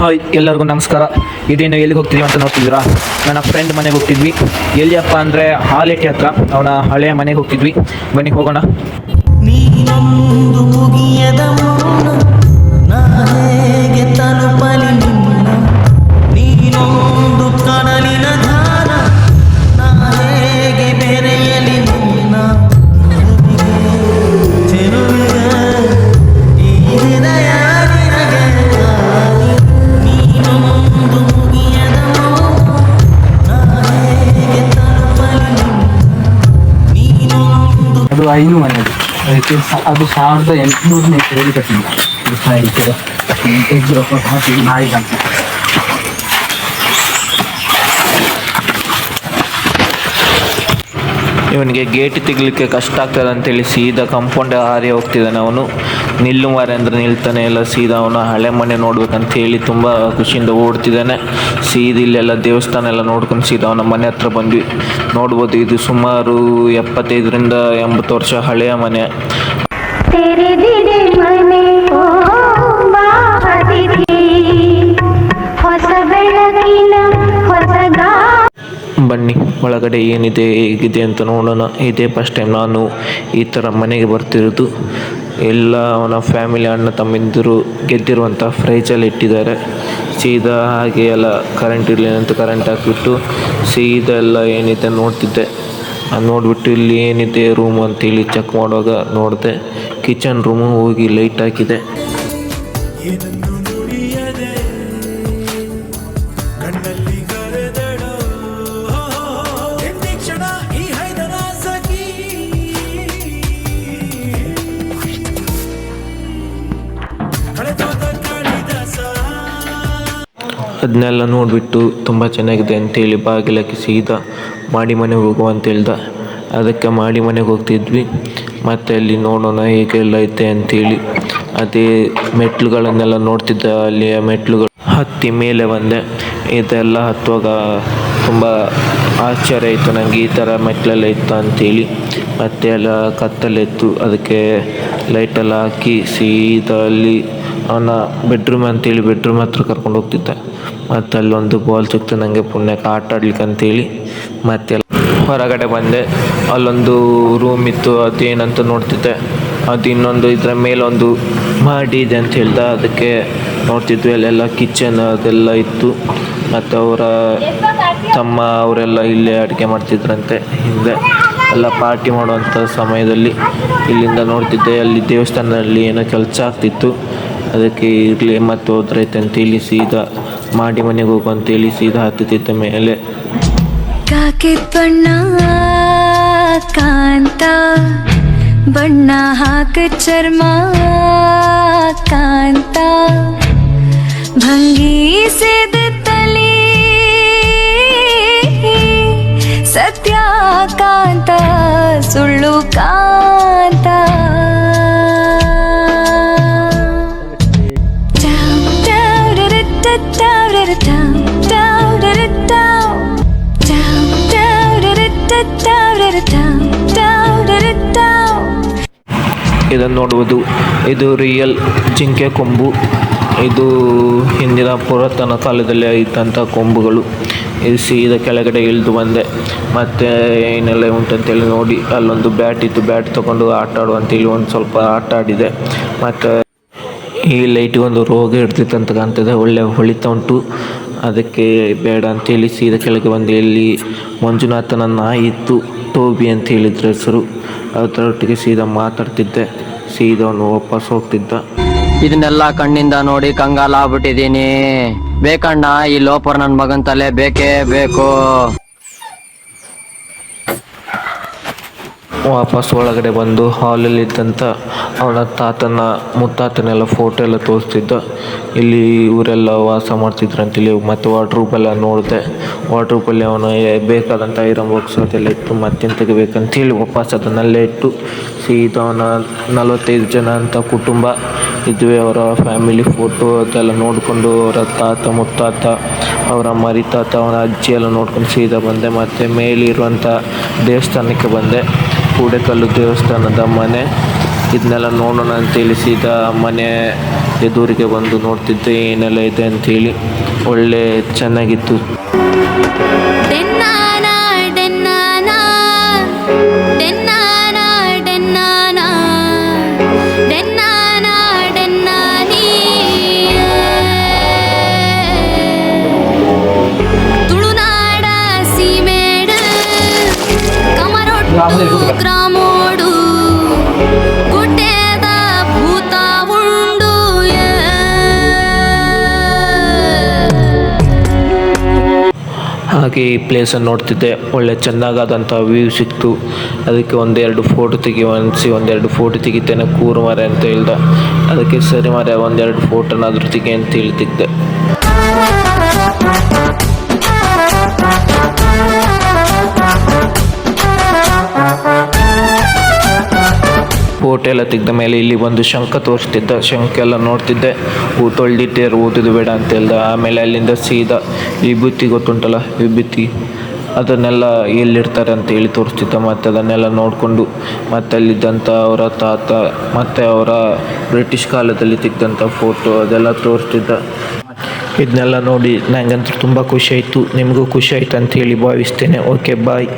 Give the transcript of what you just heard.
Hi, ಎಲ್ಲರಿಗೂ ನಮಸ್ಕಾರ. ಇದೇನು ಎಲ್ಲಿಗೆ ಹೋಗ್ತಿದ್ವಿ ಅಂತ ನೋಡ್ತಿದ್ದೀರಾ? ನನ್ನ ಫ್ರೆಂಡ್ ಮನೆಗೆ ಹೋಗ್ತಿದ್ವಿ. ಎಲ್ಲಿಯಪ್ಪ ಅಂದರೆ ಹಾಲೇಟಿ ಹತ್ರ. ಅವನ ಹಳೆಯ ಮನೆಗೆ ಹೋಗ್ತಿದ್ವಿ. ಬನ್ನಿ ಹೋಗೋಣ. ಅದು ಸಾವಿರದ ಎಂಟುನೂರನೇ ಹೇಳಿ ಕಟ್ಟಿಲ್ಲ ರೂಪಾಯಿ ಇಬ್ಬರು ಹಾಕಿ ನಾಯಿ ಅಂತ ಇವನಿಗೆ ಗೇಟ್ ತೆಗಿಲಿಕ್ಕೆ ಕಷ್ಟ ಆಗ್ತದೆ ಅಂತೇಳಿ ಸೀದಾ ಕಂಪೌಂಡ್ ಹಾರಿ ಹೋಗ್ತಿದ್ದಾನೆ ಅವನು. ನಿಲ್ಲು ಮಾರೆ ಅಂದರೆ ನಿಲ್ತಾನೆ ಇಲ್ಲ, ಸೀದಾ ಅವನ ಹಳೆ ಮನೆ ನೋಡ್ಬೇಕಂತ ಹೇಳಿ ತುಂಬ ಖುಷಿಯಿಂದ ಓಡ್ತಿದ್ದಾನೆ. ಸೀದಾ ಇಲ್ಲೆಲ್ಲ ದೇವಸ್ಥಾನ ಎಲ್ಲ ನೋಡ್ಕೊಂಡು ಸೀದಾ ಅವನ ಮನೆ ಹತ್ರ ಬಂದ್ವಿ. ನೋಡ್ಬೋದು ಇದು ಸುಮಾರು ಎಪ್ಪತ್ತೈದರಿಂದ ಎಂಬತ್ತು ವರ್ಷ ಹಳೆಯ ಮನೆ. ಹೊಸ ಗಾ ಬನ್ನಿ, ಒಳಗಡೆ ಏನಿದೆ, ಹೇಗಿದೆ ಅಂತ ನೋಡೋಣ. ಇದೇ ಫಸ್ಟ್ ಟೈಮ್ ನಾನು ಈ ಥರ ಮನೆಗೆ ಬರ್ತಿರೋದು. ಎಲ್ಲ ಅವನ ಫ್ಯಾಮಿಲಿ ಅಣ್ಣ ತಮ್ಮಿಂದರು ಗೆದ್ದಿರುವಂಥ ಫ್ರೈಜಲ್ಲಿ ಇಟ್ಟಿದ್ದಾರೆ. ಸೀದಾ ಹಾಗೆ ಎಲ್ಲ ಕರೆಂಟ್ ಇರಲಿ ಅಂತ ಕರೆಂಟ್ ಹಾಕಿಬಿಟ್ಟು ಸೀದಾ ಎಲ್ಲ ಏನಿದೆ ನೋಡ್ತಿದ್ದೆ. ಅದು ನೋಡಿಬಿಟ್ಟು ಇಲ್ಲಿ ಏನಿದೆ ರೂಮ್ ಅಂತೇಳಿ ಚೆಕ್ ಮಾಡುವಾಗ ನೋಡಿದೆ. ಕಿಚನ್ ರೂಮು ಹೋಗಿ ಲೈಟ್ ಹಾಕಿದೆ. ಅದನ್ನೆಲ್ಲ ನೋಡಿಬಿಟ್ಟು ತುಂಬ ಚೆನ್ನಾಗಿದೆ ಅಂತೇಳಿ ಬಾಗಿಲಕ್ಕೆ ಸೀದಾ ಮಾಡಿ ಮನೆಗೆ ಹೋಗುವ ಅಂತ ಹೇಳ್ದ. ಅದಕ್ಕೆ ಮಾಡಿ ಮನೆಗೆ ಹೋಗ್ತಿದ್ವಿ. ಮತ್ತು ಅಲ್ಲಿ ನೋಡೋಣ ಹೇಗೆಲ್ಲ ಐತೆ ಅಂತೇಳಿ. ಅದೇ ಮೆಟ್ಲುಗಳನ್ನೆಲ್ಲ ನೋಡ್ತಿದ್ದ ಅಲ್ಲಿಯ ಮೆಟ್ಲುಗಳು. ಹತ್ತಿ ಮೇಲೆ ಬಂದೆ. ಇದೆಲ್ಲ ಹತ್ತುವಾಗ ತುಂಬ ಆಶ್ಚರ್ಯ ಇತ್ತು ನನಗೆ ಈ ಥರ ಮೆಟ್ಲೆಲ್ಲ ಇತ್ತು ಅಂತೇಳಿ. ಮತ್ತೆ ಎಲ್ಲ ಕತ್ತಲಿತ್ತು. ಅದಕ್ಕೆ ಲೈಟೆಲ್ಲ ಹಾಕಿ ಸೀದಾ ಅಲ್ಲಿ ಅವನ ಬೆಡ್ರೂಮ್ ಅಂತೇಳಿ ಬೆಡ್ರೂಮ್ ಹತ್ರ ಕರ್ಕೊಂಡು ಹೋಗ್ತಿದ್ದೆ. ಮತ್ತು ಅಲ್ಲೊಂದು ಬಾಲ್ ಸಿಕ್ತು ನನಗೆ ಪುಣ್ಯಕ್ಕೆ ಆಟ ಆಡ್ಲಿಕ್ಕೆ ಅಂತೇಳಿ ಮತ್ತೆ ಹೊರಗಡೆ ಬಂದೆ. ಅಲ್ಲೊಂದು ರೂಮ್ ಇತ್ತು ಏನಂತ ನೋಡ್ತಿದ್ದೆ. ಅದು ಇನ್ನೊಂದು ಇದರ ಮೇಲೊಂದು ಮಾಡಿ ಇದೆ ಅಂತ ಹೇಳ್ದ. ಅದಕ್ಕೆ ನೋಡ್ತಿದ್ವಿ, ಅಲ್ಲೆಲ್ಲ ಕಿಚನ್ ಅದೆಲ್ಲ ಇತ್ತು. ಮತ್ತು ಅವರ ತಮ್ಮ ಅವರೆಲ್ಲ ಇಲ್ಲೇ ಅಡುಗೆ ಮಾಡ್ತಿದ್ರಂತೆ ಹಿಂದೆ. ಎಲ್ಲ ಪಾರ್ಟಿ ಮಾಡುವಂಥ ಸಮಯದಲ್ಲಿ ಇಲ್ಲಿಂದ ನೋಡ್ತಿದ್ದೆ. ಅಲ್ಲಿ ದೇವಸ್ಥಾನದಲ್ಲಿ ಏನೋ ಕೆಲಸ ಆಗ್ತಿತ್ತು. ಅದಕ್ಕೆ ಇರಲಿ, ಮತ್ತೆ ಹೋದ್ರೈತೆ ಅಂತೇಳಿ ಸೀದಾ ಮಾಡಿ ಮನೆಗೆ ಹೋಗು ಅಂತೇಳಿ ಸೀದಾ ಹತ್ತುತ್ತಿದ್ದ ಮೇಲೆ. ಕಾಕೆ ಬಣ್ಣ, ಕಾಂತ, ಬಣ್ಣ ಹಾಕ ಚರ್ಮ, ಕಾಂತ ಭಂಗಿಸಿದ ತಲೆ ಸತ್ಯ ಕಾಂತ ಸುಳ್ಳು ಕಾಂತ ಇದನ್ನು ನೋಡುವುದು. ಇದು ರಿಯಲ್ ಜಿಂಕೆ ಕೊಂಬು. ಇದು ಹಿಂದಿನ ಪುರಾತನ ಕಾಲದಲ್ಲಿ ಇದ್ದಂಥ ಕೊಂಬುಗಳು. ಇದು ಸೀದಾ ಕೆಳಗಡೆ ಇಳಿದು ಬಂದೆ. ಮತ್ತು ಏನೆಲ್ಲ ಉಂಟಂತೇಳಿ ನೋಡಿ. ಅಲ್ಲೊಂದು ಬ್ಯಾಟ್ ಇತ್ತು. ಬ್ಯಾಟ್ ತೊಗೊಂಡು ಆಟ ಆಡುವಂತೇಳಿ ಒಂದು ಸ್ವಲ್ಪ ಆಟ ಆಡಿದೆ. ಮತ್ತು ಈ ಲೈಟಿಗೆ ಒಂದು ರೋಗ ಇರ್ತಿತ್ತು ಅಂತ ಕಾಣ್ತದೆ. ಒಳ್ಳೆ ಹೊಳಿತಾ ಉಂಟು ಅದಕ್ಕೆ ಬೇಡ ಅಂತೇಳಿ ಸೀದಾ ಕೆಳಗೆ ಬಂದು ಇಲ್ಲಿ ಮಂಜುನಾಥನ ನಾಯಿ ಇತ್ತು. ಟೋಬಿ ಅಂತ ಹೇಳಿದ್ರ ಹೆಸರು. ಅದರೊಟ್ಟಿಗೆ ಸೀದಾ ಮಾತಾಡ್ತಿದ್ದೆ. ಸೀದಾ ಅವನು ವಾಪಸ್ ಹೋಗ್ತಿದ್ದ. ಇದನ್ನೆಲ್ಲ ಕಣ್ಣಿಂದ ನೋಡಿ ಕಂಗಾಲ ಆಗ್ಬಿಟ್ಟಿದೀನಿ ಬೇಕಣ್ಣ, ಈ ಲೋಪರ್ ನನ್ನ ಮಗನ್ ತಲೆ ಬೇಕೇ ಬೇಕು. ವಾಪಸ್ ಒಳಗಡೆ ಬಂದು ಹಾಲಲ್ಲಿದ್ದಂಥ ಅವನ ತಾತನ ಮುತ್ತಾತನೆಲ್ಲ ಫೋಟೋ ಎಲ್ಲ ತೋರಿಸ್ತಿದ್ದ. ಇಲ್ಲಿ ಇವರೆಲ್ಲ ವಾಸ ಮಾಡ್ತಿದ್ರು ಅಂತೇಳಿ ಮತ್ತು ವಾಟ್ರೂಪೆಲ್ಲ ನೋಡಿದೆ. ವಾಟ್ರೂಪಲ್ಲಿ ಅವನು ಬೇಕಾದಂಥ ಐರನ್ ಬಾಕ್ಸ್ ಅದೆಲ್ಲ ಇಟ್ಟು ಮತ್ತೆ ತೆಗಿಬೇಕಂತೇಳಿ ವಾಪಸ್ ಅದನ್ನಲ್ಲೇ ಇಟ್ಟು ಸೀದಾ ಅವನ ನಲವತ್ತೈದು ಜನ ಅಂತ ಕುಟುಂಬ, ಇದ್ವಿ ಅವರ ಫ್ಯಾಮಿಲಿ ಫೋಟೋ ಅದೆಲ್ಲ ನೋಡಿಕೊಂಡು ಅವರ ತಾತ, ಮುತ್ತಾತ, ಅವರ ಮರಿ ತಾತ ಅವನ ಅಜ್ಜಿ ಎಲ್ಲ ನೋಡ್ಕೊಂಡು ಸೀದಾ ಬಂದೆ. ಮತ್ತು ಮೇಲಿರುವಂಥ ದೇವಸ್ಥಾನಕ್ಕೆ ಬಂದೆ. ಕೂಡೆಕಲ್ಲು ದೇವಸ್ಥಾನದ ಮನೆ. ಇದನ್ನೆಲ್ಲ ನೋಡೋಣ ಅಂತೇಳಿ ಸೀದಾ ಮನೆ ಎದುರಿಗೆ ಬಂದು ನೋಡ್ತಿದ್ದೆ, ಏನೆಲ್ಲ ಇದೆ ಅಂತೇಳಿ ಒಳ್ಳೆ ಚೆನ್ನಾಗಿತ್ತು. ಗ್ರಾಮೋಡು ಗುಡ್ಡೆದ ಭೂತ ಉಂಡು ಹಾಗೆ ಈ ಪ್ಲೇಸನ್ನು ನೋಡ್ತಿದ್ದೆ. ಒಳ್ಳೆ ಚೆನ್ನಾಗಾದಂಥ ವ್ಯೂ ಸಿಕ್ತು. ಅದಕ್ಕೆ ಒಂದೆರಡು ಫೋಟೋ ತೆಗಿವನ್ಸಿ ಅನಿಸಿ ಒಂದೆರಡು ಫೋಟೋ ತೆಗಿತೇನೆ. ಕೂರು ಮರೆ ಅಂತ ಹೇಳ್ದ. ಅದಕ್ಕೆ ಸರಿ ಮರೆ ಒಂದೆರಡು ಫೋಟೋನಾದರೂ ತೆಗಿ ಅಂತ ಹೇಳಿ ಫೋಟೋ ಎಲ್ಲ ತೆಗೆದ ಮೇಲೆ ಇಲ್ಲಿ ಒಂದು ಶಂಖ ತೋರಿಸ್ತಿದ್ದ, ಶಂಖ ಎಲ್ಲ ನೋಡ್ತಿದ್ದೆ. ಹೂ ತೊಳ್ದಿಟ್ಟೇರು ಓದೋದು ಬೇಡ ಅಂತ ಹೇಳ್ದ. ಆಮೇಲೆ ಅಲ್ಲಿಂದ ಸೀದಾ ವಿಭೂತಿ ಗೊತ್ತುಂಟಲ್ಲ, ವಿಭೂತಿ. ಅದನ್ನೆಲ್ಲ ಎಲ್ಲಿರ್ತಾರೆ ಅಂತ ಹೇಳಿ ತೋರಿಸ್ತಿದ್ದ. ಮತ್ತು ಅದನ್ನೆಲ್ಲ ನೋಡಿಕೊಂಡು, ಮತ್ತು ಅಲ್ಲಿದ್ದಂಥ ಅವರ ತಾತ, ಮತ್ತು ಅವರ ಬ್ರಿಟಿಷ್ ಕಾಲದಲ್ಲಿ ತೆಗ್ದಂಥ ಫೋಟೋ ಅದೆಲ್ಲ ತೋರಿಸ್ತಿದ್ದ. ಇದನ್ನೆಲ್ಲ ನೋಡಿ ನನಗಂತೂ ತುಂಬ ಖುಷಿ ಆಯಿತು. ನಿಮಗೂ ಖುಷಿ ಆಯ್ತು ಅಂತ ಹೇಳಿ ಭಾವಿಸ್ತೇನೆ. Okay bye